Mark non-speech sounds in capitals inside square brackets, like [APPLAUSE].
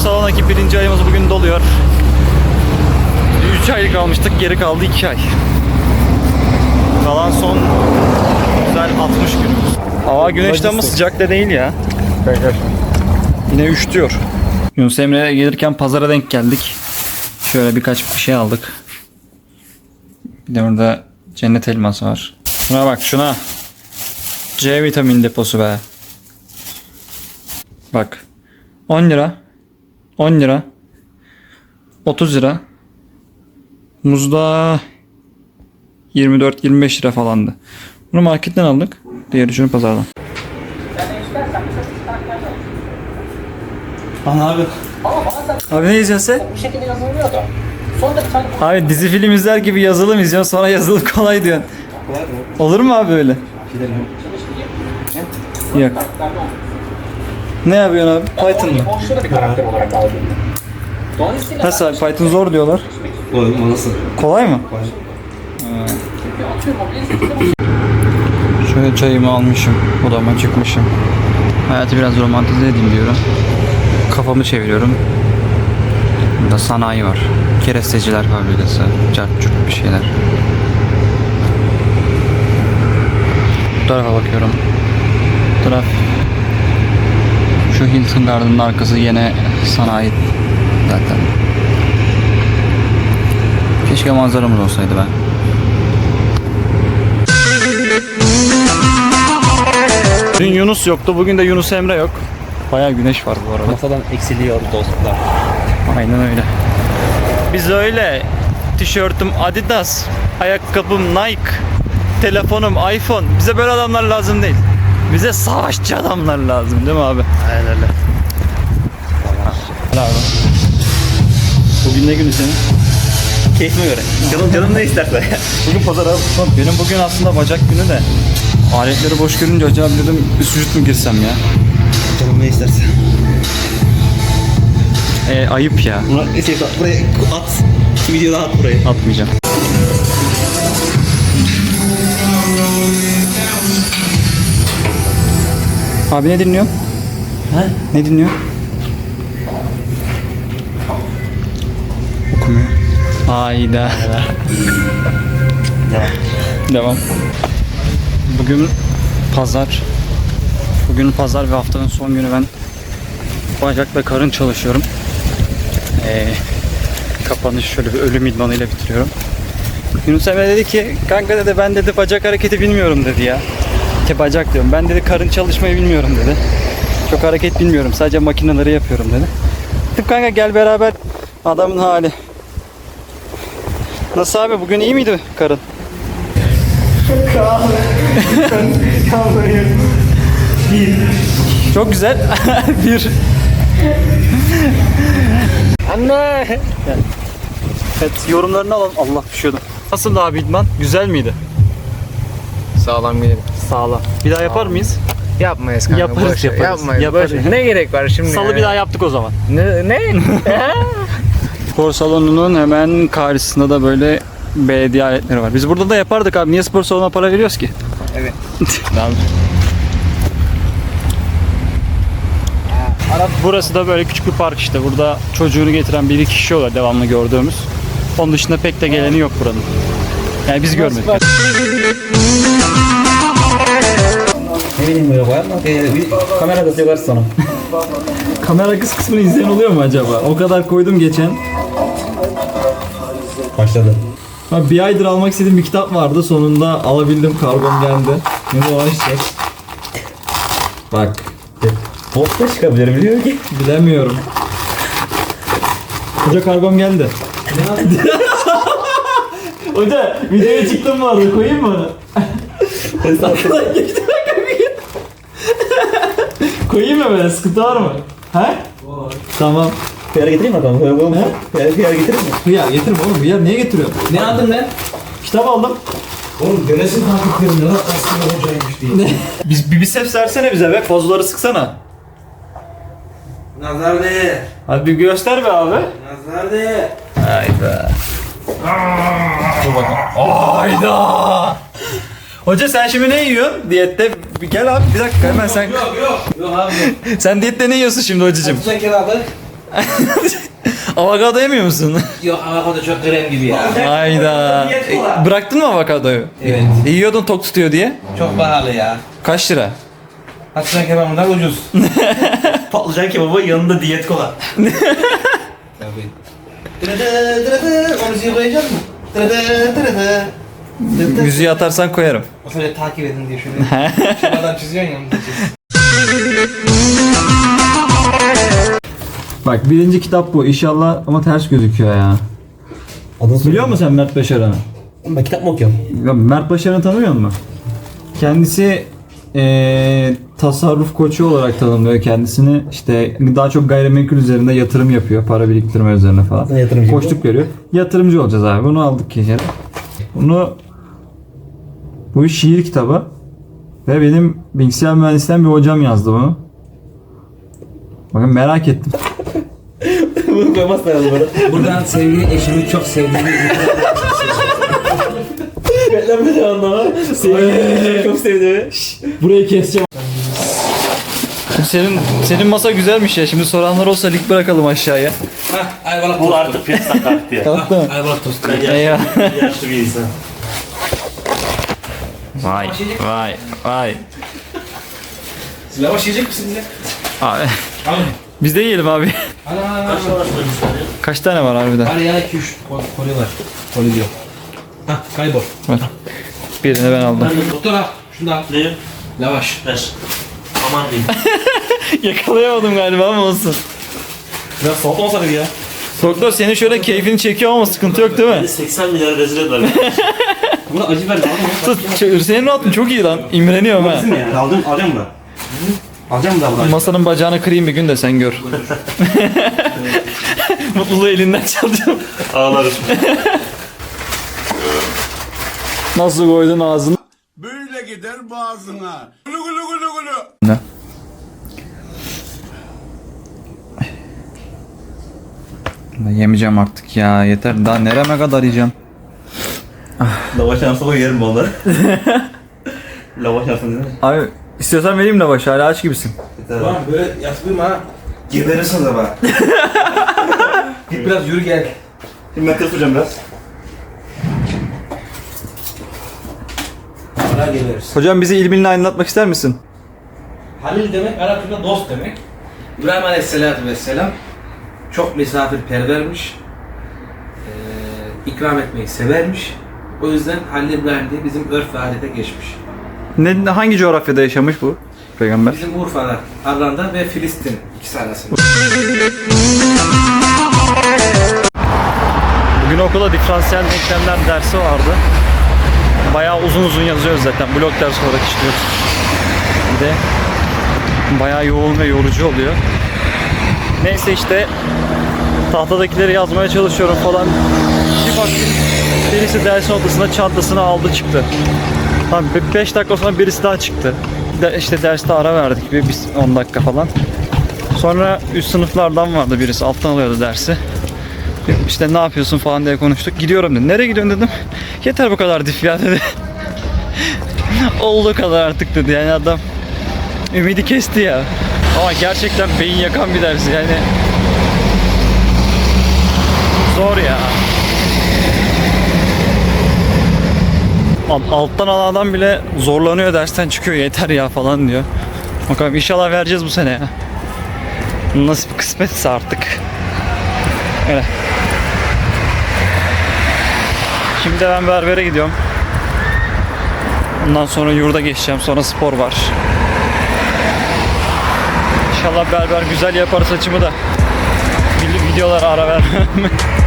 sonraki birinci ayımız bugün doluyor. 3 aylık almıştık geri kaldı 2 ay. Kalan son güzel 60 gün. Hava güneşten mi sıcak da değil ya. Yine üşütüyor. Yunus Emre'ye gelirken pazara denk geldik. Şöyle birkaç bir şey aldık. Bir de burada cennet elması var. Şuna bak şuna. C vitamin deposu be. Bak. 10 lira. 10 lira. 30 lira. Muzda 24-25 lira falandı. Bunu marketten aldık. Diğeri şunu pazardan. Ana abi. Abi ne izliyorsun sen? Bu şekilde yazılmıyor da. Sonra da bir tane Abi dizi film izler gibi yazılım izliyorsun sonra yazılım [LAUGHS] kolay diyorsun. Olur mu abi öyle? Yok. Ne yapıyorsun abi? Python mı? boşluğu da bir karakter olarak aldım. Dolayısıyla Nasıl abi? Python zor diyorlar. Oğlum nasıl? Kolay mı? o Şöyle çayımı almışım. Odama çıkmışım. Hayatı biraz romantize edeyim diyorum. Kafamı çeviriyorum. Burada sanayi var. Keresteciler fabrikası. Cart curt bir şeyler. Bu tarafa bakıyorum. Bu taraf şu Hilton Garden'ın arkası yine sanayi zaten. Keşke manzaramız olsaydı be. Dün Yunus yoktu, bugün de Yunus Emre yok. Bayağı güneş var bu arada. Masadan eksiliyor dostlar. Aynen öyle. Biz öyle. Tişörtüm Adidas, ayakkabım Nike, telefonum iPhone. Bize böyle adamlar lazım değil. Bize savaşçı adamlar lazım değil mi abi? Aynen öyle. Abi. Bugün ne günü senin? Keyfime göre. Canım canım ne isterse. [LAUGHS] Bugün pazar abi. Benim bugün aslında bacak günü de. Aletleri boş görünce acaba dedim üst vücut mu girsem ya? canım ne isterse. E, ayıp ya. Buna şey, buraya at. Videoda at burayı. Atmayacağım. Abi ne dinliyorsun? Ha? Ne dinliyor? Okumuyor. Hayda. Devam. Bugün pazar. Bugün pazar ve haftanın son günü ben bacak ve karın çalışıyorum. Ee, kapanış şöyle bir ölüm idmanıyla bitiriyorum. Yunus Emre dedi ki kanka dedi ben dedi bacak hareketi bilmiyorum dedi ya. Ke bacak diyorum. Ben dedi karın çalışmayı bilmiyorum dedi. Çok hareket bilmiyorum. Sadece makineleri yapıyorum dedi. Dedim kanka gel beraber adamın hali. Nasıl abi bugün iyi miydi karın? [LAUGHS] Çok güzel. [LAUGHS] bir. Anne! Evet yorumlarını alalım. Allah düşüyordum. Nasıl abi idman? Güzel miydi? Sağlam gidelim. Sağlam. Bir daha yapar mıyız? Yapmayız kanka. Yaparız, boş ver. yaparız. Yapmayız. Yaparız. boş ver. Ne gerek var şimdi? Salı yani? bir daha yaptık o zaman. Ne? ne? [LAUGHS] Spor salonunun hemen karşısında da böyle belediye aletleri var. Biz burada da yapardık abi. Niye spor salonuna para veriyoruz ki? Evet. [LAUGHS] Tamam. Burası da böyle küçük bir park işte. Burada çocuğunu getiren bir iki kişi oluyor devamlı gördüğümüz. Onun dışında pek de geleni yok buranın. Yani biz görmedik. Koyar mı? Ee, bir kamera kız yaparsın sana. [LAUGHS] Kamera kız kısmını izleyen oluyor mu acaba? O kadar koydum geçen. Başladı. Abi bir aydır almak istediğim bir kitap vardı. Sonunda alabildim. Kargom geldi. Ne zaman işte? Bak. Bot da çıkabilir biliyor ki. Bilemiyorum. Hoca kargom geldi. [LAUGHS] Hoca videoya çıktım vardı. Koyayım mı? Koyayım mı böyle? Sıkıntı var mı? He? Tamam. Kıyar getireyim mi bakalım? Mı? Kıyar, kıyar getireyim mi? Hıyar getirme oğlum. Hıyar niye getiriyorsun? Ne aldın lan? Kitap aldım. Oğlum denesin takiplerini lan aslında hocaymış diye. Biz bir biceps versene bize be. Pozları sıksana. Nazar ne? Hadi bir göster be abi. Nazar ne? Hayda. Dur bakalım. Hayda. Hoca sen şimdi ne yiyorsun diyette? Bir Gel abi bir dakika hemen sen. Yok yok. Yok abi. [LAUGHS] Sen diyette ne yiyorsun şimdi hocacığım? Sen gel abi. [LAUGHS] Avokado yemiyor musun? [LAUGHS] Yok avokado çok krem gibi ya. Hayda. E, bıraktın mı avokadoyu? Evet. E, yiyordun tok tutuyor diye. Çok pahalı ya. Kaç lira? Patlıcan kebabından ucuz. Patlıcan kebabı yanında diyet kola. Tabii. Dırıdı dırıdı. Onu zirveyecek mi? Dırıdı dırıdı. Dırıdı. Müziği atarsan koyarım. O sırada takip edin diye şöyle. [LAUGHS] Şuradan çiziyorsun ya. Bak birinci kitap bu. İnşallah ama ters gözüküyor ya. Biliyor musun sen Mert Başaran'ı? Ben kitap mı okuyorum? Ya Mert Başaran'ı tanımıyor musun? Kendisi eee, tasarruf koçu olarak tanımlıyor kendisini. İşte daha çok gayrimenkul üzerinde yatırım yapıyor. Para biriktirme üzerine falan. Yatırımcı Koçluk veriyor. Yatırımcı olacağız abi. Bunu aldık geçen. Bunu bu şiir kitabı ve benim bilgisayar mühendisliğinden bir hocam yazdı bunu. Bakın merak ettim. [LAUGHS] Bunu koymazlar yalnız bana. Buradan sevgili eşimi çok sevdiğimi [LAUGHS] Ben de anlama. Sevdiğimi çok sevdiğimi. Burayı keseceğim. Senin senin masa güzelmiş ya. Şimdi soranlar olsa link bırakalım aşağıya. Ayvalık Bu tostu. artık piyasa kalktı ya. Kalktı mı? Ayvalık tostu. Ben Eyvah. yaşlı, yaşlı bir insan. Vay vay vay. Lavaş yiyecek misiniz ya? Abi. Alın. Biz de yiyelim abi. Ana. Kaç başlıyor istedim? Kaç tane var harbiden? Var ya 2-3 koli var. Koli diyor. Hah kaybol. Birini ben aldım. Doktor al. Şunu da al. Ne? Lavaş. Ver. Aman diyeyim. [LAUGHS] Yakalayamadım galiba ama olsun. Biraz soğuk olsa ya. Doktor senin şöyle keyfini çekiyor ama sıkıntı yok değil mi? Beni 80 milyar rezil eder. [LAUGHS] Buna acı ver. Tut, şey, senin rahatın çok iyi lan. İmreniyorum ha. ya? Aldım, alacağım da. Alacağım da bunu. Masanın bacağını kırayım bir gün de sen gör. [LAUGHS] Mutluluğu elinden çalacağım. Ağlarım. Nasıl koydun ağzını? Böyle gider boğazına. Gulu gulu gulu gulu. Ben yemeyeceğim artık ya yeter daha nereme kadar yiyeceğim. Lavaş yansa o yerim onları. Lavaş yansa değil mi? Abi istiyorsan vereyim de baş hala aç gibisin. Tamam böyle yatırım ha. Geberirsin de bak. Git biraz yürü gel. Şimdi ben kırpacağım biraz. Bana geliriz. Hocam bizi ilminle aydınlatmak ister misin? Halil demek Arapçada dost demek. İbrahim Aleyhisselatü Vesselam çok misafirpervermiş. Ee, ikram etmeyi severmiş. O yüzden Halil İbrahim diye bizim örf ve adete geçmiş. Ne, hangi coğrafyada yaşamış bu peygamber? Bizim Urfa'da, Arlanda ve Filistin ikisi arasında. Bugün okulda diferansiyel denklemler dersi vardı. Bayağı uzun uzun yazıyoruz zaten. Blok ders olarak işliyoruz. Bir de bayağı yoğun ve yorucu oluyor. Neyse işte tahtadakileri yazmaya çalışıyorum falan. Bir baktım birisi dersin odasında çantasını aldı çıktı. Tamam 5 dakika sonra birisi daha çıktı. De, işte derste ara verdik bir, bir 10 dakika falan. Sonra üst sınıflardan vardı birisi alttan alıyordu dersi. İşte ne yapıyorsun falan diye konuştuk. Gidiyorum dedi. Nereye gidiyorsun dedim. [LAUGHS] Yeter bu kadar dif ya dedi. [LAUGHS] Olduğu kadar artık dedi. Yani adam ümidi kesti ya. Ama gerçekten beyin yakan bir ders yani. Zor ya. Al- Alttan alan adam bile zorlanıyor dersten çıkıyor yeter ya falan diyor. Bakalım inşallah vereceğiz bu sene ya. Nasıl bir kısmetse artık. Öyle. Şimdi ben berbere gidiyorum. Ondan sonra yurda geçeceğim. Sonra spor var. İnşallah berber güzel yapar saçımı da. Videolara ara vermem. [LAUGHS]